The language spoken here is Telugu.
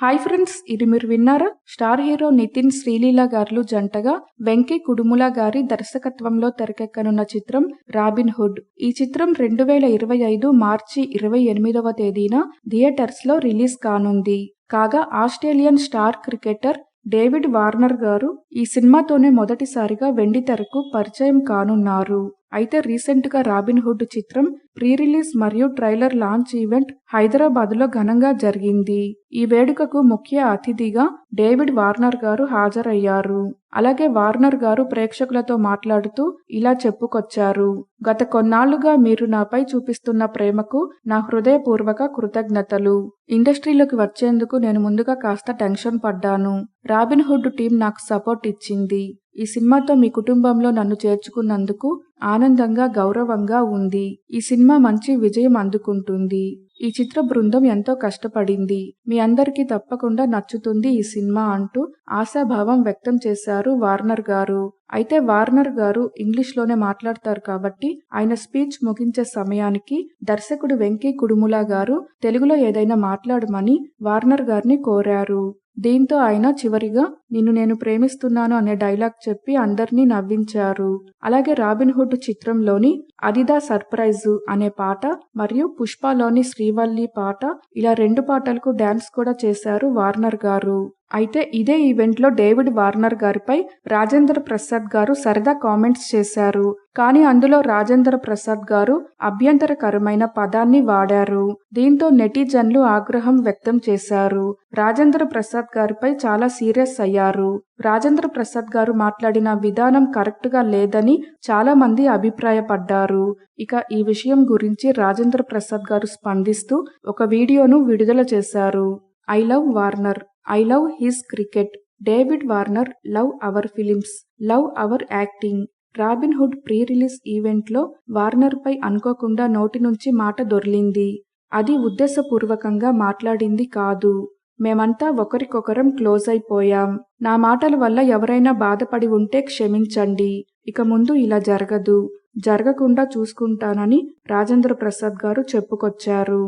హాయ్ ఫ్రెండ్స్ ఇది మీరు విన్నారా? స్టార్ హీరో నితిన్ శ్రీలీల గారు జంటగా వెంకీ కుడుముల గారి దర్శకత్వంలో తెరకెక్కనున్న చిత్రం రాబిన్ హుడ్. ఈ చిత్రం రెండు వేల ఇరవై ఐదు మార్చి ఇరవై ఎనిమిదవ తేదీన థియేటర్స్లో రిలీజ్ కానుంది. కాగా Australian star cricketer David Warner గారు ఈ సినిమాతోనే మొదటిసారిగా వెండితెరకు పరిచయం కానున్నారు. అయితే రీసెంట్గా రాబిన్హుడ్ రాబిన్ హుడ్ చిత్రం ప్రీ రిలీజ్ మరియు ట్రైలర్ లాంచ్ ఈవెంట్ హైదరాబాద్లో ఘనంగా జరిగింది. ఈ వేడుకకు ముఖ్య అతిథిగా డేవిడ్ వార్నర్ గారు హాజరయ్యారు. అలాగే వార్నర్ గారు ప్రేక్షకులతో మాట్లాడుతూ ఇలా చెప్పుకొచ్చారు. గత కొన్నాళ్ళుగా మీరు నాపై చూపిస్తున్న ప్రేమకు నా హృదయపూర్వక కృతజ్ఞతలు. ఇండస్ట్రీలోకి వచ్చేందుకు నేను ముందుగా కాస్త టెన్షన్ పడ్డాను. రాబిన్ హుడ్ టీం నాకు సపోర్ట్ ఇచ్చింది. ఈ సినిమాతో మీ కుటుంబంలో నన్ను చేర్చుకున్నందుకు ఆనందంగా గౌరవంగా ఉంది. ఈ సినిమా మంచి విజయం అందుకుంటుంది. ఈ చిత్ర బృందం ఎంతో కష్టపడింది. మీ అందరికీ తప్పకుండా నచ్చుతుంది ఈ సినిమా అంటూ ఆశాభావం వ్యక్తం చేశారు వార్నర్ గారు. అయితే వార్నర్ గారు ఇంగ్లీష్లోనే మాట్లాడతారు కాబట్టి ఆయన స్పీచ్ ముగించే సమయానికి దర్శకుడు వెంకీ కుడుముల గారు తెలుగులో ఏదైనా మాట్లాడమని వార్నర్ గారిని కోరారు. దీంతో ఆయన చివరిగా నిన్ను నేను ప్రేమిస్తున్నాను అనే డైలాగ్ చెప్పి అందరినీ నవ్వించారు. అలాగే రాబిన్ హుడ్ చిత్రంలోని అదిదా సర్ప్రైజు అనే పాట మరియు పుష్పలోని శ్రీవల్లి పాట ఇలా రెండు పాటలకు డాన్స్ కూడా చేశారు వార్నర్ గారు. అయితే ఇదే ఈవెంట్లో డేవిడ్ వార్నర్ గారిపై రాజేంద్ర ప్రసాద్ గారు సరదా కామెంట్స్ చేశారు. కానీ అందులో రాజేంద్ర ప్రసాద్ గారు అభ్యంతరకరమైన పదాన్ని వాడారు. దీంతో నెటిజన్లు ఆగ్రహం వ్యక్తం చేశారు. రాజేంద్ర ప్రసాద్ గారిపై చాలా సీరియస్ అయ్యారు. రాజేంద్ర ప్రసాద్ గారు మాట్లాడిన విధానం కరెక్ట్గా లేదని చాలా మంది అభిప్రాయపడ్డారు. ఇక ఈ విషయం గురించి రాజేంద్ర ప్రసాద్ గారు స్పందిస్తూ ఒక వీడియోను విడుదల చేశారు. I love Warner. I love his cricket David Warner love our films love our acting Robin Hood pre release ఈవెంట్లో వార్నర్పై అనుకోకుండా నోటి నుంచి మాట దొర్లింది. అది ఉద్దేశపూర్వకంగా మాట్లాడింది కాదు. మేమంతా ఒకరికొకరం క్లోజ్ అయిపోయాం. నా మాటల వల్ల ఎవరైనా బాధపడి ఉంటే క్షమించండి. ఇక ముందు ఇలా జరగదు. జరగకుండా చూసుకుంటానని రాజేంద్ర ప్రసాద్ గారు చెప్పుకొచ్చారు.